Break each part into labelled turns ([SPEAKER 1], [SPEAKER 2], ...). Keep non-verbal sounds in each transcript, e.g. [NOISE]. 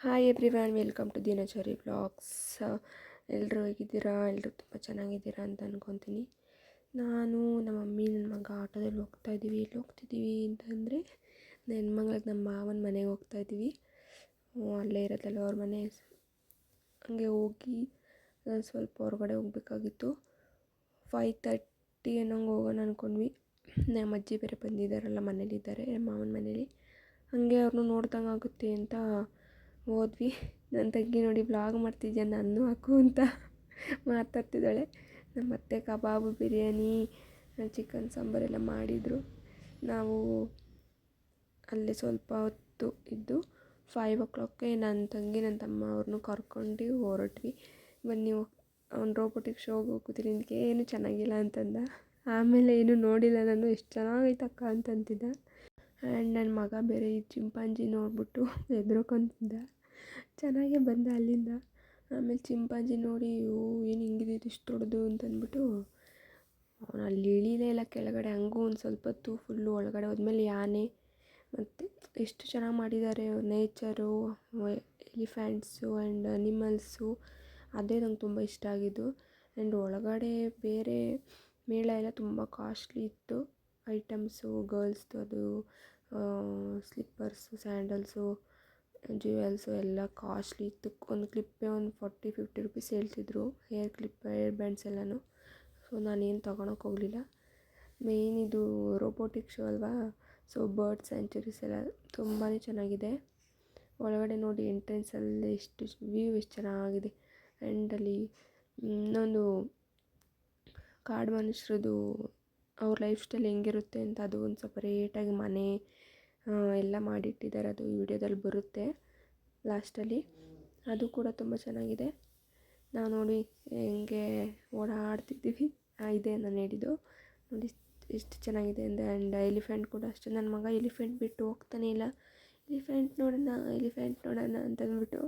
[SPEAKER 1] Hi every welcome to Dinachari vlogs ಎಲ್ಲರೂ ಹೇಗಿದ್ದೀರಾ? ಎಲ್ಲರೂ ತುಂಬ ಚೆನ್ನಾಗಿದ್ದೀರಾ ಅಂತ ಅಂದ್ಕೊತೀನಿ ನಾನು ನಮ್ಮ ಮಮ್ಮಿ, ನನ್ನ ಮಗ ಆಟೋದಲ್ಲಿ ಹೋಗ್ತಾ ಇದ್ದೀವಿ. ಎಲ್ಲಿ ಹೋಗ್ತಿದ್ದೀವಿ ಅಂತಂದರೆ ಮಗಳಿಗೆ ನಮ್ಮ ಮಾವನ ಮನೆಗೆ ಹೋಗ್ತಾ ಇದ್ದೀವಿ. ಅಲ್ಲೇ ಇರೋದಲ್ಲ ಅವ್ರ ಮನೆ. ಹಂಗೆ ಹೋಗಿ ಸ್ವಲ್ಪ ಹೊರಗಡೆ ಹೋಗ್ಬೇಕಾಗಿತ್ತು. ಫೈವ್ ತರ್ಟಿ ಅನ್ನೋಂಗೆ ಹೋಗೋಣ ಅಂದ್ಕೊಂಡ್ವಿ ನಮ್ಮ ಅಜ್ಜಿ ಬೇರೆ ಬಂದಿದ್ದಾರಲ್ಲ ಮನೇಲಿದ್ದಾರೆ, ಮಾವನ ಮನೇಲಿ. ಹಾಗೆ ಅವ್ರನ್ನೂ ನೋಡ್ದಂಗೆ ಆಗುತ್ತೆ ಅಂತ ಹೋದ್ವಿ ನನ್ನ ತಂಗಿ ನೋಡಿ ಬ್ಲಾಗ್ ಮಾಡ್ತಿದ್ಯಾ? ನಾನು ಹಾಕು ಅಂತ ಮಾತಾಡ್ತಿದ್ದಾಳೆ. ನಮ್ಮ ಅತ್ತೆ ಕಬಾಬು ಬಿರಿಯಾನಿ ಚಿಕನ್ ಸಾಂಬಾರೆಲ್ಲ ಮಾಡಿದರು. ನಾವು ಅಲ್ಲಿ ಸ್ವಲ್ಪ ಹೊತ್ತು ಇದ್ದು ಫೈವ್ ಓ ಕ್ಲಾಕ್ಗೆ ನನ್ನ ತಂಗಿ ನನ್ನ ತಮ್ಮ ಅವ್ರನ್ನೂ ಕರ್ಕೊಂಡು ಹೊರಟ್ವಿ. ಬನ್ನಿ ಅವ್ನು ರೋಬೋಟಿಕ್ ಶೋಗೆ ಹೋಗ್ತೀನಿ ಏನು ಚೆನ್ನಾಗಿಲ್ಲ ಅಂತಂದ. ಆಮೇಲೆ ಏನು ನೋಡಿಲ್ಲ ನಾನು. ಎಷ್ಟು ಚೆನ್ನಾಗೈತಕ್ಕ ಅಂತಂತಿದ್ದ. ಆ್ಯಂಡ್ ನನ್ನ ಮಗ ಬೇರೆ ಈ ಚಿಂಪಾಂಜಿ ನೋಡಿಬಿಟ್ಟು [LAUGHS] ಹೆದ್ರಕೊಂತಿದ್ದ. ಚೆನ್ನಾಗೇ ಬಂದ ಅಲ್ಲಿಂದ. ಆಮೇಲೆ ಚಿಂಪಾಂಜಿ ನೋಡಿ ಓ ಏನು ಹಿಂಗಿದೆ? ಇದು ಇಷ್ಟು ದೊಡ್ಡದು? ಅಂತಂದ್ಬಿಟ್ಟು, ಅವನು ಅಲ್ಲಿ ಇಳಿಲೇ ಇಲ್ಲ ಕೆಳಗಡೆ. ಹಂಗೂ ಒಂದು ಸ್ವಲ್ಪ ಹೊತ್ತು ಫುಲ್ಲು ಒಳಗಡೆ ಹೋದ್ಮೇಲೆ ಯಾನೆ. ಮತ್ತು ಎಷ್ಟು ಚೆನ್ನಾಗಿ ಮಾಡಿದ್ದಾರೆ ನೇಚರು ಎಲಿಫ್ಯಾಂಟ್ಸು ಆ್ಯಂಡ್ ಅನಿಮಲ್ಸು. ಅದೇ ನಂಗೆ ತುಂಬ ಇಷ್ಟ ಆಗಿದ್ದು. ಆ್ಯಂಡ್ ಒಳಗಡೆ ಬೇರೆ ಮೇಳ ಎಲ್ಲ ತುಂಬ ಕಾಸ್ಟ್ಲಿ ಇತ್ತು. ಐಟಮ್ಸು, ಗರ್ಲ್ಸ್ದು ಅದು ಸ್ಲಿಪ್ಪರ್ಸು, ಸ್ಯಾಂಡಲ್ಸು ಜ್ಯುವೆಲ್ಸು ಎಲ್ಲ ಕಾಸ್ಟ್ಲಿ ಇತ್ತು ಒಂದು ಕ್ಲಿಪ್ಪೇ ಒಂದು ಫಾರ್ಟಿ, ಫಿಫ್ಟಿ ರುಪೀಸ್ ಹೇಳ್ತಿದ್ರು, ಹೇರ್ ಕ್ಲಿಪ್, ಹೇರ್ ಬ್ಯಾಂಡ್ಸ್ ಎಲ್ಲನೂ. ಸೊ, ನಾನೇನು ತೊಗೊಳಕ್ಕೆ ಹೋಗಲಿಲ್ಲ. ಮೇಯ್ನ್ ಇದು ರೋಬೋಟಿಕ್ ಶೋ ಅಲ್ವಾ? ಸೊ ಬರ್ಡ್ ಸ್ಯಾಂಚುರೀಸ್ ಎಲ್ಲ ತುಂಬಾ ಚೆನ್ನಾಗಿದೆ. ಒಳಗಡೆ ನೋಡಿ ಎಂಟ್ರೆನ್ಸಲ್ಲಿ ಎಷ್ಟು ವ್ಯೂ ಎಷ್ಟು ಚೆನ್ನಾಗಿದೆ. ಆ್ಯಂಡಲ್ಲಿ ಇನ್ನೊಂದು ಕಾಡು ಮನುಷ್ಯರದು ಅವ್ರ ಲೈಫ್ ಸ್ಟೈಲ್ ಹೆಂಗಿರುತ್ತೆ ಅಂತ ಅದು ಒಂದು ಸಪರೇಟಾಗಿ ಮನೆ ಎಲ್ಲ ಮಾಡಿಟ್ಟಿದ್ದಾರೆ. ಅದು ಈ ವಿಡಿಯೋದಲ್ಲಿ ಬರುತ್ತೆ ಲಾಸ್ಟಲ್ಲಿ ಅದು ಕೂಡ ತುಂಬ ಚೆನ್ನಾಗಿದೆ. ನಾವು ನೋಡಿ ಹೆಂಗೆ ಓಡಾಡ್ತಿದ್ದೀವಿ. ಇದೆ ನಾನು ಹೇಳಿದ್ದು. ನೋಡಿ ಎಷ್ಟು ಚೆನ್ನಾಗಿದೆ ಅಂದರೆ ಆ್ಯಂಡ್ ಎಲಿಫೆಂಟ್ ಕೂಡ ಅಷ್ಟೇ. ನನ್ನ ಮಗ ಎಲಿಫೆಂಟ್ ಬಿಟ್ಟು ಹೋಗ್ತಾನೆ ಇಲ್ಲ. ಎಲಿಫೆಂಟ್ ನೋಡೋಣ ಎಲಿಫೆಂಟ್ ನೋಡೋಣ ಅಂತಂದ್ಬಿಟ್ಟು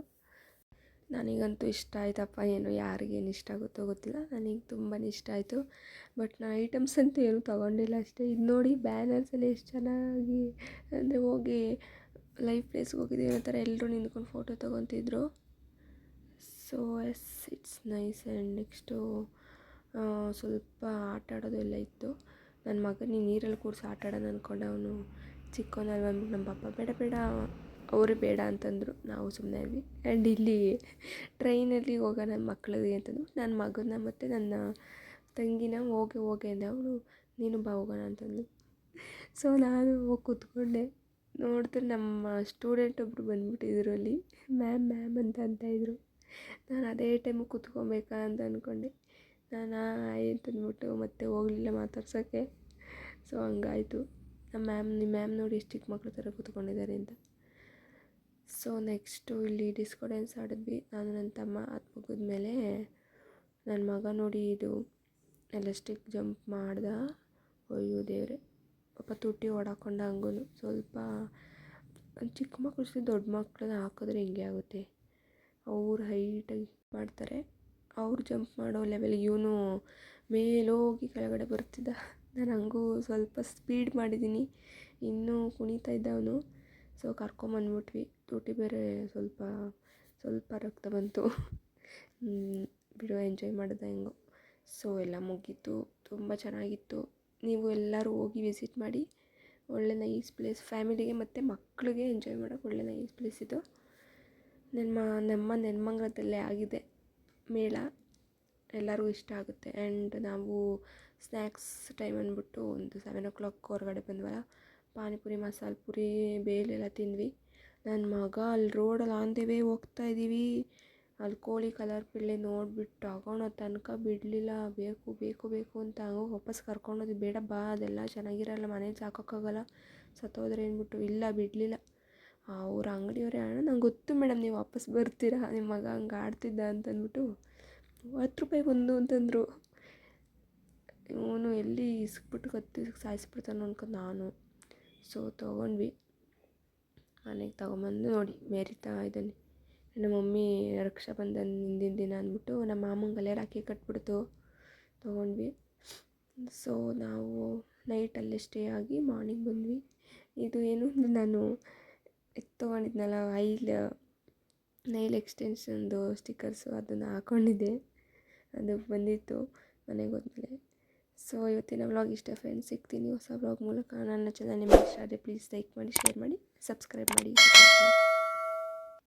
[SPEAKER 1] ನನಗಂತೂ ಇಷ್ಟ ಆಯ್ತಪ್ಪ. ಏನು, ಯಾರಿಗೇನು ಇಷ್ಟ ಆಗುತ್ತೋ ಗೊತ್ತಿಲ್ಲ. ನನಗೆ ತುಂಬಾ ಇಷ್ಟ ಆಯಿತು. ಬಟ್ ನಾನು ಐಟಮ್ಸ್ ಅಂತೂ ಏನೂ ತೊಗೊಂಡಿಲ್ಲ ಅಷ್ಟೇ. ಇದು ನೋಡಿ ಬ್ಯಾನರ್ಸಲ್ಲಿ ಎಷ್ಟು ಚೆನ್ನಾಗಿ, ಅಂದರೆ ಹೋಗಿ ಲೈಫ್ ಪ್ಲೇಸ್ಗೆ ಹೋಗಿದ್ದೀವಿ ಅನ್ನೋ ಥರ ಎಲ್ಲರೂ ನಿಂತ್ಕೊಂಡು photo ತೊಗೊತಿದ್ರು. So yes it's nice and next ಸ್ವಲ್ಪ ಆಟ ಆಡೋದೆಲ್ಲ ಇತ್ತು. ನನ್ನ ಮಗನಿಗೆ ನೀರಲ್ಲಿ ಕೂರಿಸಿ ಆಟ ಆಡೋಣ ಅಂದ್ಕೊಂಡೆ ಅವನು ಚಿಕ್ಕವನಲ್ಲಿ ಬಂದ್ಬಿಟ್ಟು ನಮ್ಮ ಪಪ್ಪ ಬೇಡ ಬೇಡ. ಅವರೇ ಬೇಡ ಅಂತಂದರು ನಾವು ಸುಮ್ಮನೆ ಆದ್ವಿ ಆ್ಯಂಡ್ ಇಲ್ಲಿ ಟ್ರೈನಲ್ಲಿ ಹೋಗೋಣ ಮಕ್ಕಳಿಗೆ ಅಂತಂದರು ನನ್ನ ಮಗನ ಮತ್ತು ನನ್ನ ತಂಗಿನ ಹೋಗಿ ಹೋಗಿ ಅಂದೆ ಅವಳು, ನೀನು ಬಾ ಹೋಗೋಣ ಅಂತಂದು ಸೊ ನಾನು ಹೋಗಿ ಕೂತ್ಕೊಂಡೆ. ನೋಡಿದ್ರೆ ನಮ್ಮ ಸ್ಟೂಡೆಂಟ್ ಒಬ್ಬರು ಬಂದ್ಬಿಟ್ಟಿದ್ರು ಅಲ್ಲಿ ಮ್ಯಾಮ್ ಮ್ಯಾಮ್ ಅಂತ ಅಂತ ಇದ್ರು. ನಾನು ಅದೇ ಟೈಮಿಗೆ ಕೂತ್ಕೊಬೇಕಾ ಅಂತ ಅಂದ್ಕೊಂಡೆ ನಾನು ಆಯ್ ಅಂತಂದ್ಬಿಟ್ಟು ಮತ್ತೆ ಹೋಗಲಿಲ್ಲ ಮಾತಾಡ್ಸೋಕ್ಕೆ. ಸೊ ಹಂಗಾಯಿತು. ನಮ್ಮ ಮ್ಯಾಮ್ ನಿಮ್ಮ ಮ್ಯಾಮ್ ನೋಡಿ ಎಷ್ಟು ಚಿಕ್ಕ ಮಕ್ಕಳು ಥರ ಕೂತ್ಕೊಂಡಿದ್ದಾರೆ ಅಂತ. ಸೊ ನೆಕ್ಸ್ಟು ಇಲ್ಲಿ ಡಿಸ್ಕೋ ಡ್ಯಾನ್ಸ್ ಆಡಿದ್ವಿ. ನಾನು ನನ್ನ ತಮ್ಮ ಅದು ಮುಗಿದ್ಮೇಲೆ ನನ್ನ ಮಗ ನೋಡಿ ಇದು ಎಲಾಸ್ಟಿಕ್ ಜಂಪ್ ಮಾಡ್ದ. ಅಯ್ಯೋ ದೇವ್ರೆ. ಪಾಪ ತುಟ್ಟಿ ಓಡಾಕೊಂಡ ಹಂಗೂ ಸ್ವಲ್ಪ ಚಿಕ್ಕ ಮಕ್ಕಳು ದೊಡ್ಡ ಮಕ್ಕಳನ್ನ ಹಾಕಿದ್ರೆ ಹಿಂಗೆ ಆಗುತ್ತೆ. ಅವ್ರು ಹೈಟಾಗಿ ಮಾಡ್ತಾರೆ. ಅವ್ರು ಜಂಪ್ ಮಾಡೋ ಲೆವೆಲ್ಗೆ ಇವನು ಮೇಲೋಗಿ ಕೆಳಗಡೆ ಬರ್ತಿದ್ದ. ನಾನು ಹಂಗೂ ಸ್ವಲ್ಪ ಸ್ಪೀಡ್ ಮಾಡಿದ್ದೀನಿ ಇನ್ನೂ ಕುಣಿತಾ ಇದ್ದ ಅವನು. ಸೊ ಕರ್ಕೊಂಬಂದ್ಬಿಟ್ವಿ. ತುಟಿ ಬೇರೆ ಸ್ವಲ್ಪ ಸ್ವಲ್ಪ ರಕ್ತ ಬಂತು. ಬಿಡು ಎಂಜಾಯ್ ಮಾಡಿದೆ ಹೆಂಗೋ. ಸೊ ಎಲ್ಲ ಮುಗೀತು. ತುಂಬ ಚೆನ್ನಾಗಿತ್ತು. ನೀವು ಎಲ್ಲರೂ ಹೋಗಿ ವಿಸಿಟ್ ಮಾಡಿ. ಒಳ್ಳೆ ನೈಸ್ ಪ್ಲೇಸ್ ಫ್ಯಾಮಿಲಿಗೆ ಮತ್ತು ಮಕ್ಕಳಿಗೆ ಎಂಜಾಯ್ ಮಾಡೋಕ್ಕೆ ಒಳ್ಳೆ ನೈಸ್ ಪ್ಲೇಸ್ ಇದು. ನಮ್ಮ ನಮ್ಮ ನೆನ್ಮಂಗ್ಲದಲ್ಲೇ ಆಗಿದೆ ಮೇಳ. ಎಲ್ಲರಿಗೂ ಇಷ್ಟ ಆಗುತ್ತೆ. ಆ್ಯಂಡ್ ನಾವು ಸ್ನ್ಯಾಕ್ಸ್ ಟೈಮ್ ಅಂದ್ಬಿಟ್ಟು ಒಂದು ಸೆವೆನ್ ಓ ಕ್ಲಾಕ್ ಹೊರಗಡೆ ಬಂದ್ವಲ್ಲ ಪಾನಿಪುರಿ, ಮಸಾಲೆ ಪುರಿ ಬೇಲೆಲ್ಲ ತಿಂದ್ವಿ. ನನ್ನ ಮಗ ಅಲ್ಲಿ ರೋಡಲ್ಲಿ ಆನ್ ದಿ ಹೋಗ್ತಾ ಇದ್ದೀವಿ ಅಲ್ಲಿ ಕೋಳಿ ಕಲರ್ ಪಿಳ್ಳೆ ನೋಡಿಬಿಟ್ಟು ತಗೊಳೋ ತನಕ ಬಿಡಲಿಲ್ಲ. ಬೇಕು ಬೇಕು ಬೇಕು ಅಂತ ಹಂಗೆ ವಾಪಸ್ ಕರ್ಕೊಂಡೋದ್ವಿ ಬೇಡ ಬಾ, ಅದೆಲ್ಲ ಚೆನ್ನಾಗಿರಲ್ಲ, ಮನೇಲಿ ಸಾಕೋಕ್ಕಾಗಲ್ಲ. ಸತ್ತೋದ್ರೆ ಅಂದ್ಬಿಟ್ಟು ಇಲ್ಲ, ಬಿಡಲಿಲ್ಲ. ಅವ್ರ ಅಂಗಡಿಯವರೇ, ಅಣ್ಣ, ನಂಗೆ ಗೊತ್ತು ಮೇಡಮ್ ನೀವು ವಾಪಸ್ ಬರ್ತೀರಾ? ನಿಮ್ಮ ಮಗ ಹಂಗೆ ಆಡ್ತಿದ್ದ ಅಂತಂದ್ಬಿಟ್ಟು ಹತ್ತು ರೂಪಾಯಿ ಒಂದು ಅಂತಂದರು. ಇವನು ಎಲ್ಲಿ ಇಸ್ಕ್ಬಿಟ್ಟು ಕತ್ತಿ ಸಾಯಿಸ್ಬಿಡ್ತಾನೆ ಅನ್ಕೊಂಡು ನಾನು. ಸೊ ತೊಗೊಂಡ್ವಿ. ಮನೆಗೆ ತೊಗೊಂಬಂದು ನೋಡಿ, ಮೆರಿತಾ ಇದ್ದಾನೆ. ನಮ್ಮ ಮಮ್ಮಿ ರಕ್ಷಾಬಂಧನ ಹಿಂದಿನ ದಿನ ಅಂದ್ಬಿಟ್ಟು ನಮ್ಮ ಮಾಮಂಗಲ್ಲೇ ರಾಖಿ ಕಟ್ಬಿಡ್ತು ತೊಗೊಂಡ್ವಿ. ಸೊ ನಾವು ನೈಟ್ ಅಲ್ಲೇ ಸ್ಟೇ ಆಗಿ ಮಾರ್ನಿಂಗ್ ಬಂದ್ವಿ. ಇದು ಏನು ನಾನು ತೊಗೊಂಡಿದ್ನಲ್ಲ, ಐಲ್ ನೈಲ್ ಎಕ್ಸ್ಟೆನ್ಷನ್ದು ಸ್ಟಿಕ್ಕರ್ಸು ಅದನ್ನು ಹಾಕ್ಕೊಂಡಿದ್ದೆ ಅದು ಬಂದಿತ್ತು ಮನೆಗೆ ಹೋದ್ಮೇಲೆ. ಸೊ ಇವತ್ತಿನ ವ್ಲಾಗ್ ಇಷ್ಟ ಫ್ರೆಂಡ್ಸ್ ಸಿಗ್ತೀನಿ ಹೊಸ ವ್ಲಾಗ್ ಮೂಲಕ. ನನ್ನ ಚಾನಲ್ ನಿಮಗೆ ಇಷ್ಟ ಆದರೆ ಪ್ಲೀಸ್ ಲೈಕ್ ಮಾಡಿ ಶೇರ್ ಮಾಡಿ ಸಬ್ಸ್ಕ್ರೈಬ್ ಮಾಡಿ.